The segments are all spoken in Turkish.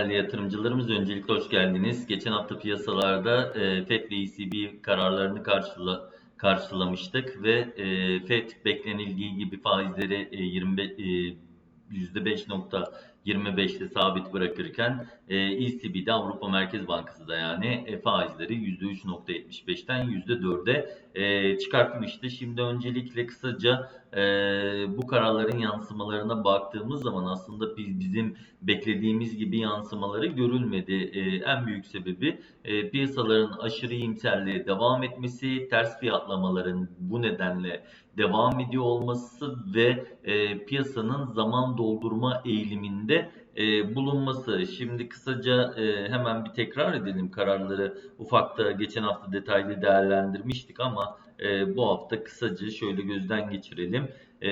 Değerli yatırımcılarımız öncelikle hoş geldiniz. Geçen hafta piyasalarda e, FED ve ECB kararlarını karşıla, karşılamıştık ve e, FED beklenildiği gibi faizleri e, 25 e, %5.25'te sabit bırakırken e, ECB'de Avrupa Merkez Bankası da yani e, faizleri %3.75'ten %4'e e, çıkartmıştı. Şimdi öncelikle kısaca e, bu kararların yansımalarına baktığımız zaman aslında biz bizim beklediğimiz gibi yansımaları görülmedi. E, en büyük sebebi e, piyasaların aşırı iyimserliğe devam etmesi, ters fiyatlamaların bu nedenle devam ediyor olması ve e, piyasanın zaman doldurma eğiliminde e, bulunması. Şimdi kısaca e, hemen bir tekrar edelim kararları. Ufakta geçen hafta detaylı değerlendirmiştik ama e, bu hafta kısaca şöyle gözden geçirelim. E,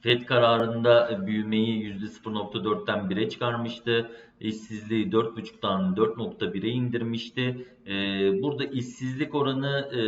FED kararında büyümeyi %0.4'ten 1'e çıkarmıştı. İşsizliği 4.5'tan 4.1'e indirmişti. Ee, burada işsizlik oranı e,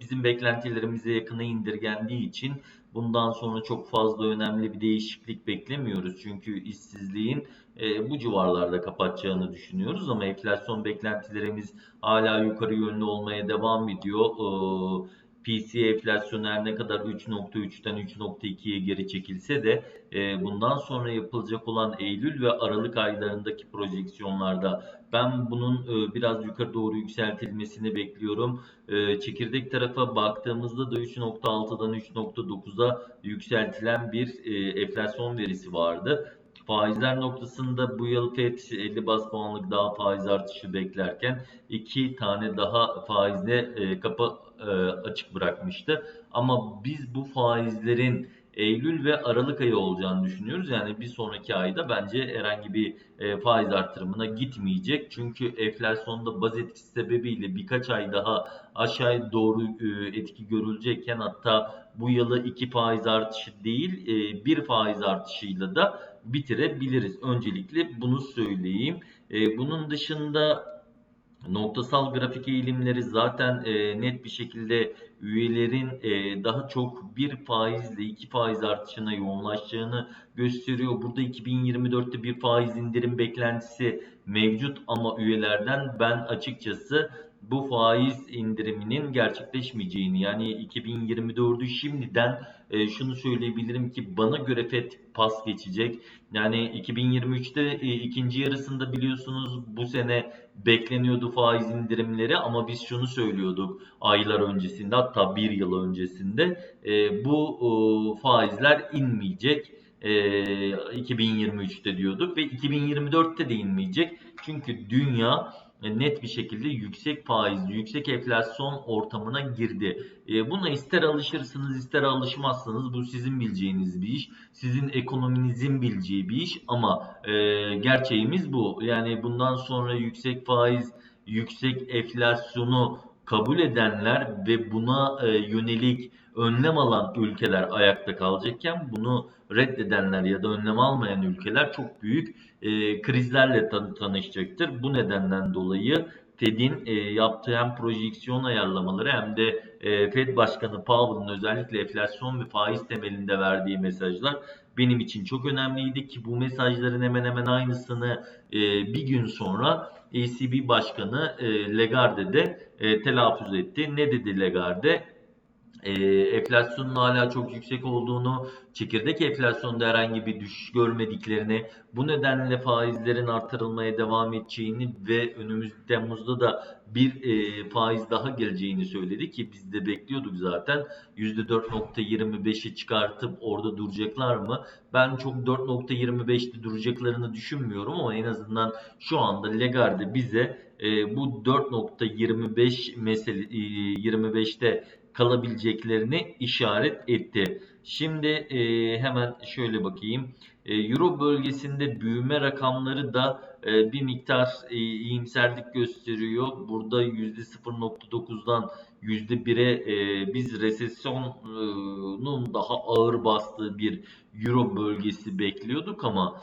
bizim beklentilerimize yakına indirgendiği için bundan sonra çok fazla önemli bir değişiklik beklemiyoruz. Çünkü işsizliğin e, bu civarlarda kapatacağını düşünüyoruz ama enflasyon beklentilerimiz hala yukarı yönlü olmaya devam ediyor. Ee, PC enflasyonu her ne kadar 3.3'ten 3.2'ye geri çekilse de e, bundan sonra yapılacak olan Eylül ve Aralık aylarındaki projeksiyonlarda ben bunun e, biraz yukarı doğru yükseltilmesini bekliyorum. E, çekirdek tarafa baktığımızda da 3.6'dan 3.9'a yükseltilen bir e, enflasyon verisi vardı. Faizler noktasında bu yıl FED 50 bas puanlık daha faiz artışı beklerken iki tane daha faizle e, kapı e, açık bırakmıştı. Ama biz bu faizlerin Eylül ve Aralık ayı olacağını düşünüyoruz. Yani bir sonraki ayda bence herhangi bir e, faiz artırımına gitmeyecek. Çünkü enflasyonda baz etkisi sebebiyle birkaç ay daha aşağı doğru e, etki görülecekken hatta bu yılı iki faiz artışı değil e, bir faiz artışıyla da bitirebiliriz. Öncelikle bunu söyleyeyim. E, bunun dışında Noktasal grafik eğilimleri zaten e, net bir şekilde üyelerin e, daha çok bir faizle iki faiz artışına yoğunlaşacağını gösteriyor. Burada 2024'te bir faiz indirim beklentisi mevcut ama üyelerden ben açıkçası bu faiz indiriminin gerçekleşmeyeceğini yani 2024'ü şimdiden e, şunu söyleyebilirim ki bana göre FED pas geçecek. Yani 2023'te e, ikinci yarısında biliyorsunuz bu sene bekleniyordu faiz indirimleri ama biz şunu söylüyorduk aylar öncesinde hatta bir yıl öncesinde e, bu e, faizler inmeyecek. 2023'te e, diyorduk ve 2024'te de inmeyecek. Çünkü dünya e, net bir şekilde yüksek faiz, yüksek enflasyon ortamına girdi. E, buna ister alışırsınız ister alışmazsınız bu sizin bileceğiniz bir iş. Sizin ekonominizin bileceği bir iş ama e, gerçeğimiz bu. Yani bundan sonra yüksek faiz, yüksek enflasyonu kabul edenler ve buna e, yönelik önlem alan ülkeler ayakta kalacakken bunu reddedenler ya da önlem almayan ülkeler çok büyük e, krizlerle tan tanışacaktır. Bu nedenden dolayı Fed'in e, yaptığı hem projeksiyon ayarlamaları hem de e, Fed Başkanı Powell'ın özellikle enflasyon ve faiz temelinde verdiği mesajlar benim için çok önemliydi ki bu mesajların hemen hemen aynısını bir gün sonra ECB Başkanı e, de e, telaffuz etti. Ne dedi Lagarde? e, enflasyonun hala çok yüksek olduğunu, çekirdek enflasyonda herhangi bir düşüş görmediklerini, bu nedenle faizlerin artırılmaya devam edeceğini ve önümüz Temmuz'da da bir e, faiz daha geleceğini söyledi ki biz de bekliyorduk zaten. %4.25'i çıkartıp orada duracaklar mı? Ben çok 4.25'te duracaklarını düşünmüyorum ama en azından şu anda Lagarde bize e, bu 4.25 mesele e, 25'te kalabileceklerini işaret etti. Şimdi e, hemen şöyle bakayım. E, Euro bölgesinde büyüme rakamları da e, bir miktar e, iyimserlik gösteriyor. Burada %0.9'dan %1'e e, biz resesyonun daha ağır bastığı bir Euro bölgesi bekliyorduk ama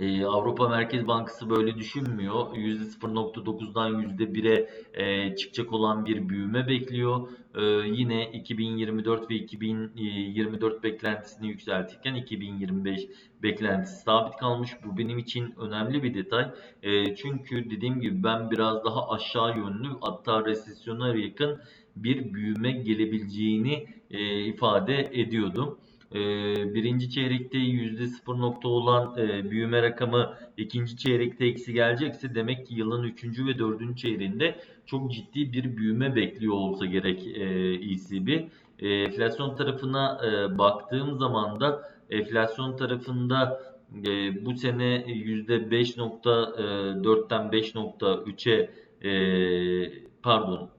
Ee, Avrupa Merkez Bankası böyle düşünmüyor. %0.9'dan %1'e e, çıkacak olan bir büyüme bekliyor. Ee, yine 2024 ve 2024 beklentisini yükseltirken 2025 beklentisi sabit kalmış. Bu benim için önemli bir detay. Ee, çünkü dediğim gibi ben biraz daha aşağı yönlü hatta resesyona yakın bir büyüme gelebileceğini e, ifade ediyordum. Ee, birinci çeyrekte %0 olan e, büyüme rakamı ikinci çeyrekte eksi gelecekse demek ki yılın üçüncü ve dördüncü çeyreğinde çok ciddi bir büyüme bekliyor olsa gerek e, ECB. E, enflasyon tarafına e, baktığım zaman da enflasyon tarafında e, bu sene %5.4'ten 5.3'e e, pardon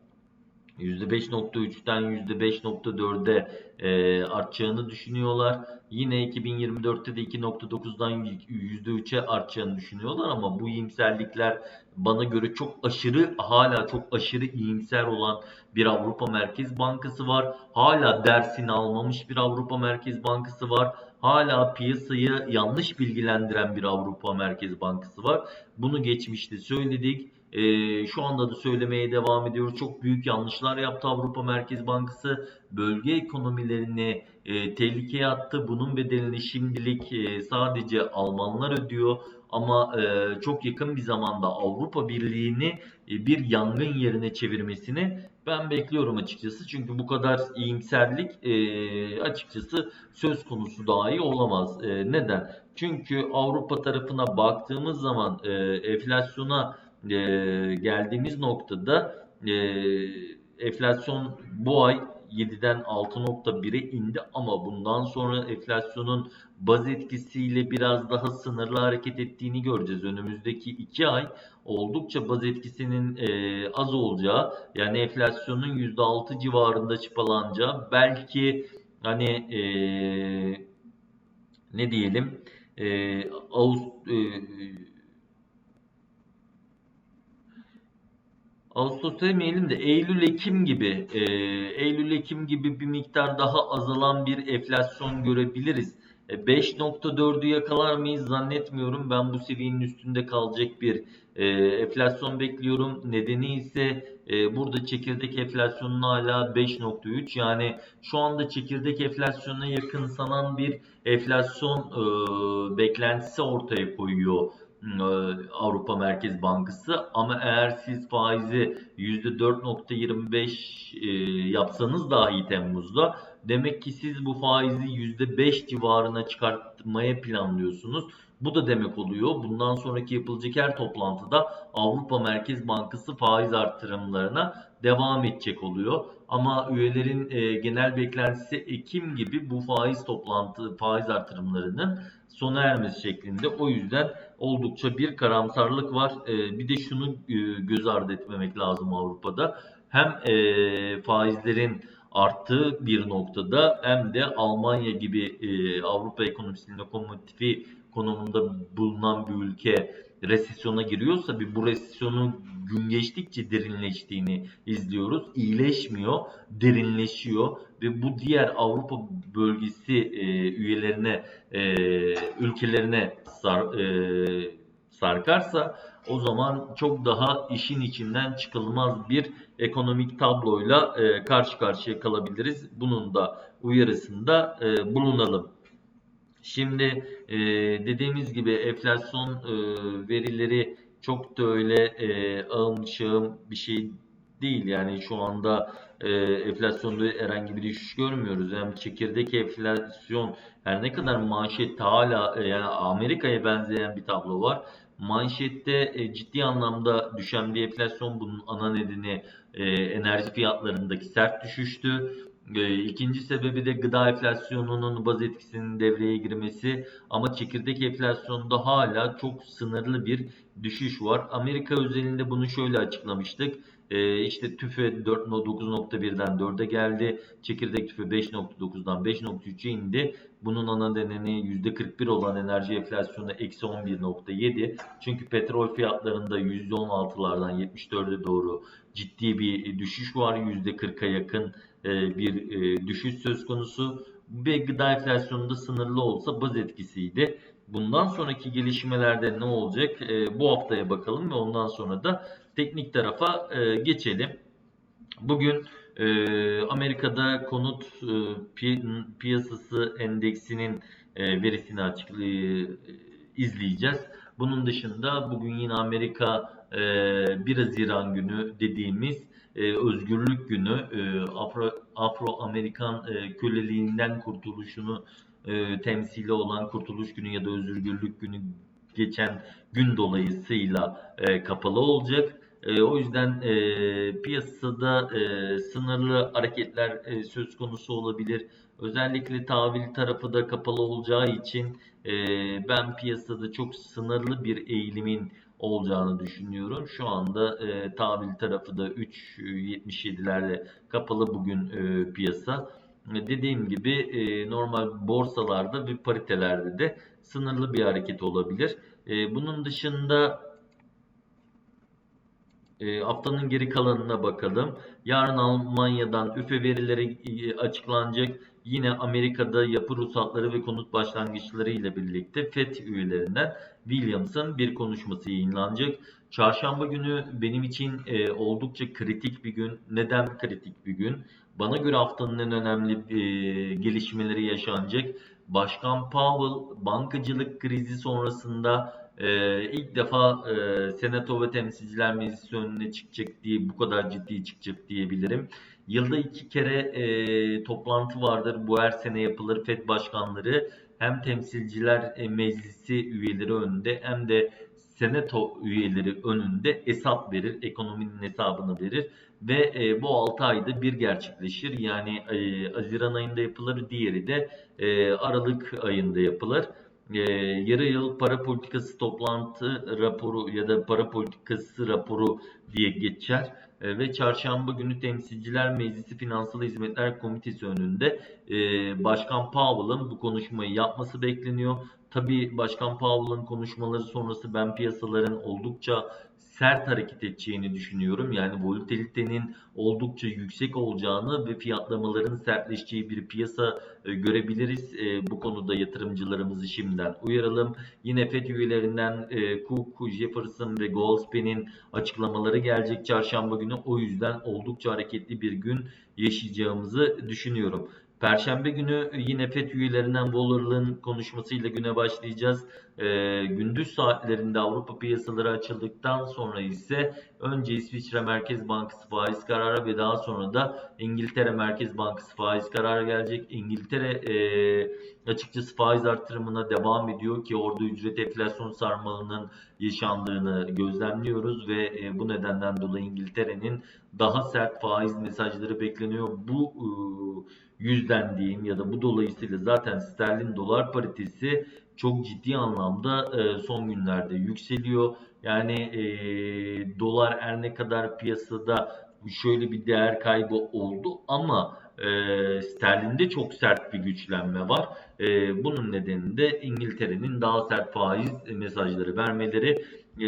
%5.3'ten %5.4'e e, artacağını düşünüyorlar. Yine 2024'te de 2.9'dan %3'e artacağını düşünüyorlar ama bu iyimserlikler bana göre çok aşırı hala çok aşırı iyimser olan bir Avrupa Merkez Bankası var. Hala dersini almamış bir Avrupa Merkez Bankası var. Hala piyasayı yanlış bilgilendiren bir Avrupa Merkez Bankası var. Bunu geçmişte söyledik. E, şu anda da söylemeye devam ediyoruz. Çok büyük yanlışlar yaptı Avrupa Merkez Bankası. Bölge ekonomilerini e, tehlikeye attı. Bunun bedelini şimdilik e, sadece Almanlar ödüyor. Ama e, çok yakın bir zamanda Avrupa Birliği'ni e, bir yangın yerine çevirmesini ben bekliyorum açıkçası. Çünkü bu kadar iyimserlik e, açıkçası söz konusu dahi olamaz. E, neden? Çünkü Avrupa tarafına baktığımız zaman e, enflasyona e, geldiğimiz noktada e, enflasyon bu ay 7'den 6.1'e indi ama bundan sonra enflasyonun baz etkisiyle biraz daha sınırlı hareket ettiğini göreceğiz. Önümüzdeki 2 ay oldukça baz etkisinin e, az olacağı yani enflasyonun %6 civarında çıpalanacağı belki hani e, ne diyelim e, Ağustos e, Ağustos demeyelim de Eylül-Ekim gibi e, Eylül-Ekim gibi bir miktar daha azalan bir enflasyon görebiliriz. E, 5.4'ü yakalar mıyız zannetmiyorum. Ben bu seviyenin üstünde kalacak bir e, enflasyon bekliyorum. Nedeni ise e, burada çekirdek enflasyonun hala 5.3 yani şu anda çekirdek enflasyona yakın sanan bir enflasyon e, beklentisi ortaya koyuyor Avrupa Merkez Bankası ama eğer siz faizi %4.25 e, yapsanız dahi Temmuz'da demek ki siz bu faizi %5 civarına çıkartmaya planlıyorsunuz. Bu da demek oluyor. Bundan sonraki yapılacak her toplantıda Avrupa Merkez Bankası faiz artırımlarına devam edecek oluyor. Ama üyelerin e, genel beklentisi Ekim gibi bu faiz toplantı faiz artırımlarının sona ermesi şeklinde. O yüzden oldukça bir karamsarlık var. E, bir de şunu e, göz ardı etmemek lazım Avrupa'da. Hem e, faizlerin arttığı bir noktada hem de Almanya gibi e, Avrupa ekonomisinin lokomotifi konumunda bulunan bir ülke resesyona giriyorsa bir bu resesyonun gün geçtikçe derinleştiğini izliyoruz. İyileşmiyor, derinleşiyor ve bu diğer Avrupa bölgesi e, üyelerine, e, ülkelerine sar, e, sarkarsa o zaman çok daha işin içinden çıkılmaz bir ekonomik tabloyla e, karşı karşıya kalabiliriz. Bunun da uyarısında e, bulunalım. Şimdi e, dediğimiz gibi enflasyon e, verileri çok da öyle e, ağım şağım bir şey değil. Yani şu anda e, enflasyonda herhangi bir düşüş görmüyoruz. Yani çekirdek enflasyon her ne kadar manşette hala e, yani Amerika'ya benzeyen bir tablo var. Manşette e, ciddi anlamda düşen bir enflasyon bunun ana nedeni e, enerji fiyatlarındaki sert düşüştü. E, ikinci sebebi de gıda enflasyonunun baz etkisinin devreye girmesi ama çekirdek enflasyonda hala çok sınırlı bir düşüş var. Amerika özelinde bunu şöyle açıklamıştık. E, işte tüfe 9.1'den 4'e geldi. Çekirdek tüfe 5.9'dan 5.3'e indi. Bunun ana nedeni %41 olan enerji enflasyonu eksi 11.7. Çünkü petrol fiyatlarında %16'lardan 74'e doğru ciddi bir düşüş var. %40'a yakın e, bir e, düşüş söz konusu ve gıda enflasyonunda sınırlı olsa baz etkisiydi. bundan sonraki gelişmelerde ne olacak? E, bu haftaya bakalım ve ondan sonra da teknik tarafa e, geçelim. Bugün e, Amerika'da konut e, pi- piyasası endeksinin e, verisini açıklay- izleyeceğiz. Bunun dışında bugün yine Amerika e, 1 Haziran günü dediğimiz e, özgürlük günü e, Afro, Afro-Amerikan e, köleliğinden kurtuluşunu e, temsili olan Kurtuluş Günü ya da Özgürlük Günü geçen gün dolayısıyla e, kapalı olacak. E, o yüzden e, piyasada e, sınırlı hareketler e, söz konusu olabilir. Özellikle tahvil tarafı da kapalı olacağı için e, ben piyasada çok sınırlı bir eğilimin olacağını düşünüyorum. Şu anda e, tahvil tarafı da 3.77'lerle kapalı bugün e, piyasa. E, Dediğim gibi e, normal borsalarda ve paritelerde de sınırlı bir hareket olabilir. E, bunun dışında e, haftanın geri kalanına bakalım. Yarın Almanya'dan üfe verileri e, açıklanacak. Yine Amerika'da yapı ruhsatları ve konut başlangıçları ile birlikte FED üyelerinden Williams'ın bir konuşması yayınlanacak. Çarşamba günü benim için e, oldukça kritik bir gün. Neden kritik bir gün? Bana göre haftanın en önemli e, gelişmeleri yaşanacak. Başkan Powell bankacılık krizi sonrasında e, ilk defa e, Senato ve Temsilciler Meclisi önüne çıkacak diye bu kadar ciddi çıkacak diyebilirim. Yılda iki kere e, toplantı vardır. Bu her sene yapılır. FED başkanları hem Temsilciler e, Meclisi üyeleri önünde hem de Senato üyeleri önünde hesap verir. Ekonominin hesabını verir. Ve e, bu 6 ayda bir gerçekleşir. Yani e, Haziran ayında yapılır. Diğeri de e, Aralık ayında yapılır e, yarı yıl para politikası toplantı raporu ya da para politikası raporu diye geçer. E, ve çarşamba günü Temsilciler Meclisi Finansal Hizmetler Komitesi önünde e, Başkan Powell'ın bu konuşmayı yapması bekleniyor. Tabii Başkan Powell'ın konuşmaları sonrası ben piyasaların oldukça sert hareket edeceğini düşünüyorum. Yani volatilitenin oldukça yüksek olacağını ve fiyatlamaların sertleşeceği bir piyasa e, görebiliriz. E, bu konuda yatırımcılarımızı şimdiden uyaralım. Yine FED üyelerinden e, Cook, Jefferson ve Goldspan'in açıklamaları gelecek çarşamba günü. O yüzden oldukça hareketli bir gün yaşayacağımızı düşünüyorum. Perşembe günü yine FED üyelerinden Waller'ın konuşmasıyla güne başlayacağız. Ee, gündüz saatlerinde Avrupa piyasaları açıldıktan sonra ise önce İsviçre Merkez Bankası faiz kararı ve daha sonra da İngiltere Merkez Bankası faiz kararı gelecek. İngiltere e, açıkçası faiz artırımına devam ediyor ki orada ücret enflasyon sarmalının yaşandığını gözlemliyoruz ve e, bu nedenden dolayı İngiltere'nin daha sert faiz mesajları bekleniyor. Bu e, yüzden diyeyim ya da bu dolayısıyla zaten sterlin dolar paritesi çok ciddi anlamda e, son günlerde yükseliyor. Yani e, dolar her ne kadar piyasada şöyle bir değer kaybı oldu ama e, sterlinde çok sert bir güçlenme var. E, bunun nedeni de İngiltere'nin daha sert faiz mesajları vermeleri. E,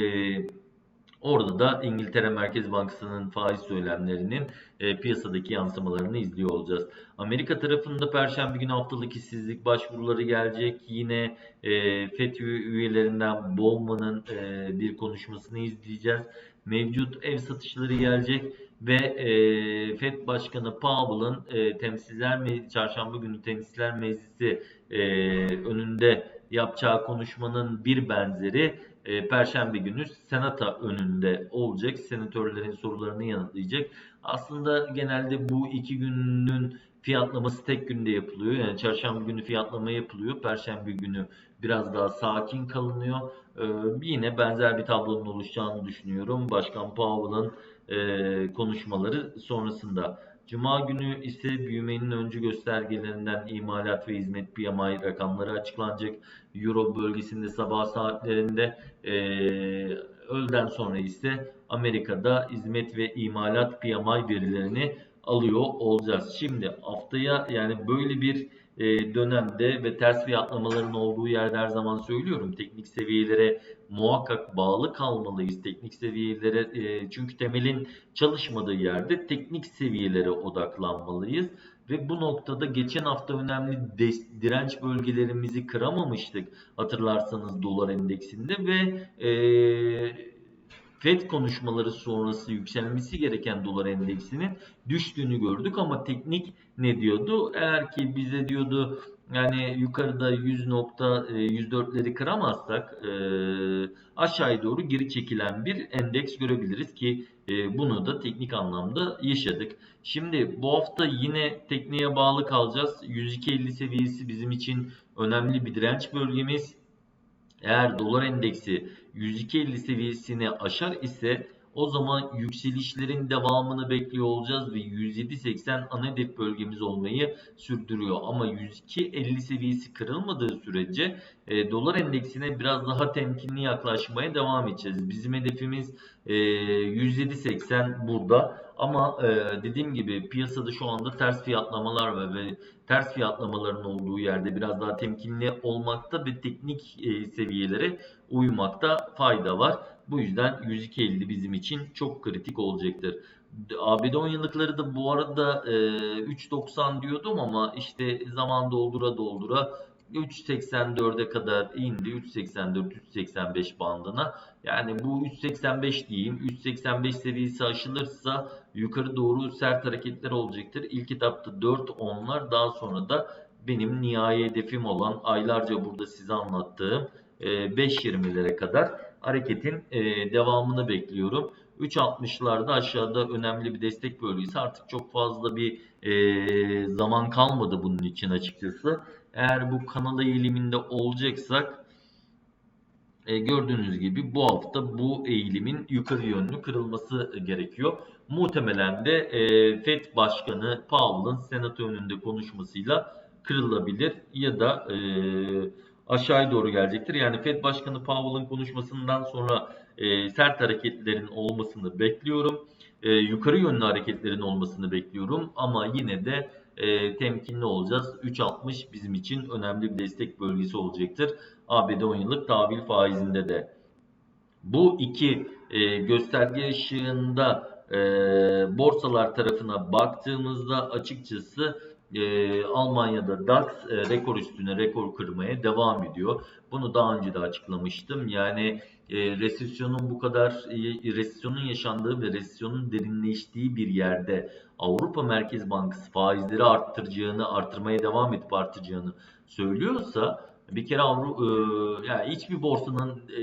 Orada da İngiltere Merkez Bankası'nın faiz söylemlerinin e, piyasadaki yansımalarını izliyor olacağız. Amerika tarafında Perşembe günü haftalık işsizlik başvuruları gelecek. Yine e, FED üyelerinden Bowman'ın e, bir konuşmasını izleyeceğiz. Mevcut ev satışları gelecek ve e, FED Başkanı Powell'ın e, temsiller Me çarşamba günü Temsiller Meclisi e, önünde yapacağı konuşmanın bir benzeri e, Perşembe günü Senata önünde olacak. Senatörlerin sorularını yanıtlayacak. Aslında genelde bu iki günün fiyatlaması tek günde yapılıyor. Yani çarşamba günü fiyatlama yapılıyor. Perşembe günü biraz daha sakin kalınıyor. Ee, yine benzer bir tablonun oluşacağını düşünüyorum. Başkan Powell'ın e, konuşmaları sonrasında. Cuma günü ise büyümenin öncü göstergelerinden imalat ve hizmet PMI rakamları açıklanacak. Euro bölgesinde sabah saatlerinde e, öğleden sonra ise Amerika'da hizmet ve imalat PMI verilerini alıyor olacağız. Şimdi haftaya yani böyle bir e, dönemde ve ters fiyatlamaların olduğu yerde her zaman söylüyorum. Teknik seviyelere muhakkak bağlı kalmalıyız. Teknik seviyelere e, çünkü temelin çalışmadığı yerde teknik seviyelere odaklanmalıyız. Ve bu noktada geçen hafta önemli direnç bölgelerimizi kıramamıştık hatırlarsanız dolar endeksinde ve e, FED konuşmaları sonrası yükselmesi gereken dolar endeksinin düştüğünü gördük ama teknik ne diyordu? Eğer ki bize diyordu yani yukarıda 100 nokta e, 104'leri kıramazsak e, aşağıya doğru geri çekilen bir endeks görebiliriz ki e, bunu da teknik anlamda yaşadık. Şimdi bu hafta yine tekniğe bağlı kalacağız. 102.50 seviyesi bizim için önemli bir direnç bölgemiz. Eğer dolar endeksi 102.50 seviyesini aşar ise o zaman yükselişlerin devamını bekliyor olacağız ve 107.80 ana hedef bölgemiz olmayı sürdürüyor. Ama 102.50 seviyesi kırılmadığı sürece e, dolar endeksine biraz daha temkinli yaklaşmaya devam edeceğiz. Bizim hedefimiz e, 107.80 burada. Ama e, dediğim gibi piyasada şu anda ters fiyatlamalar var ve ters fiyatlamaların olduğu yerde biraz daha temkinli olmakta ve teknik e, seviyelere uymakta fayda var. Bu yüzden 102.50 bizim için çok kritik olacaktır. ABD 10 yıllıkları da bu arada e, 3.90 diyordum ama işte zaman doldura doldura 3.84'e kadar indi. 3.84-3.85 bandına. Yani bu 3.85 diyeyim. 3.85 seviyesi aşılırsa yukarı doğru sert hareketler olacaktır. İlk etapta 4 onlar daha sonra da benim nihai hedefim olan aylarca burada size anlattığım 5.20'lere kadar hareketin e, devamını bekliyorum. 3.60'larda aşağıda önemli bir destek bölgesi. Artık çok fazla bir e, zaman kalmadı bunun için açıkçası. Eğer bu kanal eğiliminde olacaksak e, gördüğünüz gibi bu hafta bu eğilimin yukarı yönlü kırılması gerekiyor. Muhtemelen de e, FED Başkanı Powell'ın senato önünde konuşmasıyla kırılabilir ya da e, aşağıya doğru gelecektir. Yani FED Başkanı Powell'ın konuşmasından sonra e, sert hareketlerin olmasını bekliyorum. E, yukarı yönlü hareketlerin olmasını bekliyorum ama yine de e, temkinli olacağız. 3.60 bizim için önemli bir destek bölgesi olacaktır. ABD 10 yıllık tahvil faizinde de. Bu iki e, gösterge ışığında e, borsalar tarafına baktığımızda açıkçası e, Almanya'da DAX e, rekor üstüne rekor kırmaya devam ediyor. Bunu daha önce de açıklamıştım. Yani e, resesyonun bu kadar e, resesyonun yaşandığı ve resesyonun derinleştiği bir yerde Avrupa Merkez Bankası faizleri arttıracağını, arttırmaya devam edip artacağını söylüyorsa bir kere Avru e, yani hiçbir borsanın e,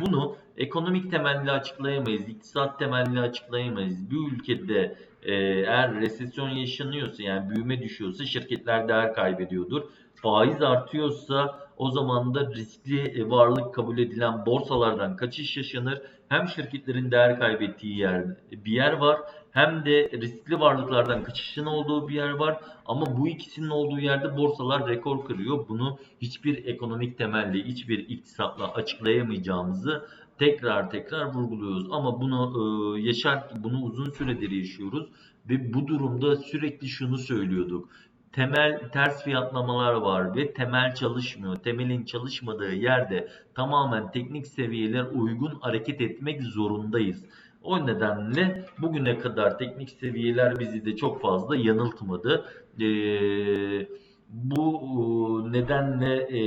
bunu ekonomik temelli açıklayamayız, iktisat temelli açıklayamayız. Bir ülkede e, eğer resesyon yaşanıyorsa yani büyüme düşüyorsa şirketler değer kaybediyordur. Faiz artıyorsa o zaman da riskli e, varlık kabul edilen borsalardan kaçış yaşanır. Hem şirketlerin değer kaybettiği yer bir yer var hem de riskli varlıklardan kaçışın olduğu bir yer var. Ama bu ikisinin olduğu yerde borsalar rekor kırıyor. Bunu hiçbir ekonomik temelli, hiçbir iktisatla açıklayamayacağımızı tekrar tekrar vurguluyoruz. Ama bunu e, yaşar bunu uzun süredir yaşıyoruz ve bu durumda sürekli şunu söylüyorduk. Temel ters fiyatlamalar var ve temel çalışmıyor. Temelin çalışmadığı yerde tamamen teknik seviyeler uygun hareket etmek zorundayız. O nedenle bugüne kadar teknik seviyeler bizi de çok fazla yanıltmadı. Ee, bu nedenle e,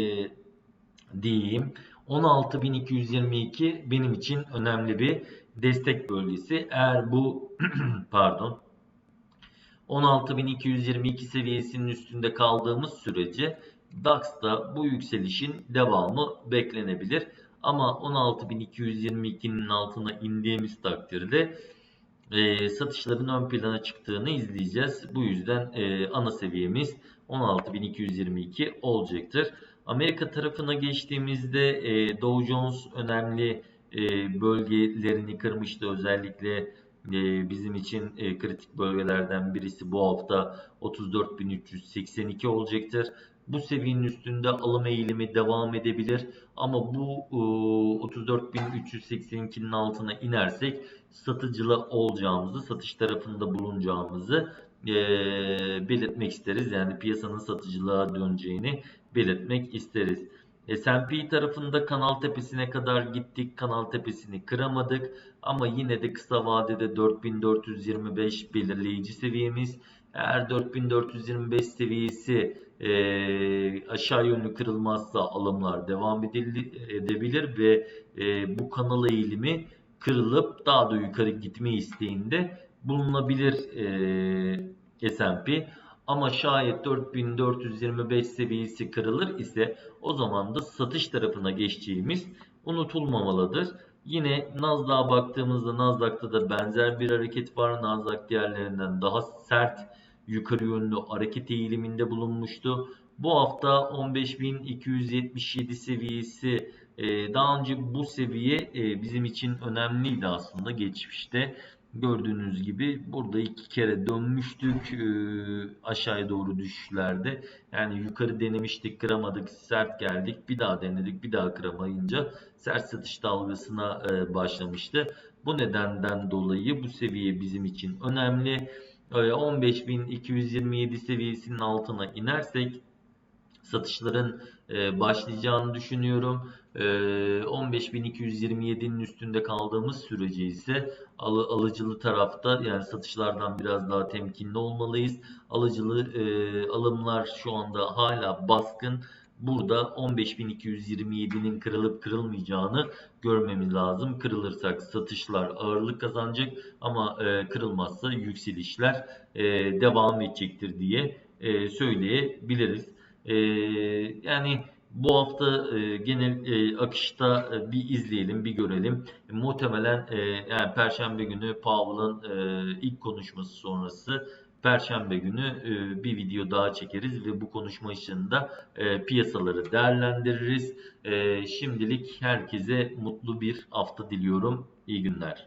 diyeyim 16.222 benim için önemli bir destek bölgesi. Eğer bu pardon 16.222 seviyesinin üstünde kaldığımız sürece DAX'ta bu yükselişin devamı beklenebilir. Ama 16.222'nin altına indiğimiz takdirde e, satışların ön plana çıktığını izleyeceğiz. Bu yüzden e, ana seviyemiz 16.222 olacaktır. Amerika tarafına geçtiğimizde e, Dow Jones önemli e, bölgelerini kırmıştı. Özellikle e, bizim için e, kritik bölgelerden birisi bu hafta 34.382 olacaktır. Bu seviyenin üstünde alım eğilimi devam edebilir. Ama bu e, 34.382'nin altına inersek satıcılı olacağımızı, satış tarafında bulunacağımızı e, belirtmek isteriz. Yani piyasanın satıcılığa döneceğini belirtmek isteriz. S&P tarafında kanal tepesine kadar gittik. Kanal tepesini kıramadık. Ama yine de kısa vadede 4425 belirleyici seviyemiz. Eğer 4425 seviyesi e, aşağı yönlü kırılmazsa alımlar devam edil- edebilir ve e, bu kanal eğilimi kırılıp daha da yukarı gitme isteğinde bulunabilir e, S&P. Ama şayet 4425 seviyesi kırılır ise o zaman da satış tarafına geçeceğimiz unutulmamalıdır. Yine Nasdaq'a baktığımızda Nasdaq'ta da benzer bir hareket var. Nasdaq diğerlerinden daha sert yukarı yönlü hareket eğiliminde bulunmuştu. Bu hafta 15.277 seviyesi e, daha önce bu seviye e, bizim için önemliydi aslında geçmişte. Gördüğünüz gibi burada iki kere dönmüştük e, aşağıya doğru düşüşlerde. Yani yukarı denemiştik kıramadık sert geldik bir daha denedik bir daha kıramayınca sert satış dalgasına başlamıştı. Bu nedenden dolayı bu seviye bizim için önemli. E, 15.227 seviyesinin altına inersek satışların e, başlayacağını düşünüyorum. E, 15.227'nin üstünde kaldığımız sürece ise al, alıcılı tarafta yani satışlardan biraz daha temkinli olmalıyız. Alıcılı e, alımlar şu anda hala baskın. Burada 15.227'nin kırılıp kırılmayacağını görmemiz lazım. Kırılırsak satışlar ağırlık kazanacak ama e, kırılmazsa yükselişler e, devam edecektir diye e, söyleyebiliriz. Yani bu hafta genel akışta bir izleyelim, bir görelim. Muhtemelen yani Perşembe günü Powell'ın ilk konuşması sonrası Perşembe günü e, bir video daha çekeriz ve bu konuşma ışığında e, piyasaları değerlendiririz. E, şimdilik herkese mutlu bir hafta diliyorum. İyi günler.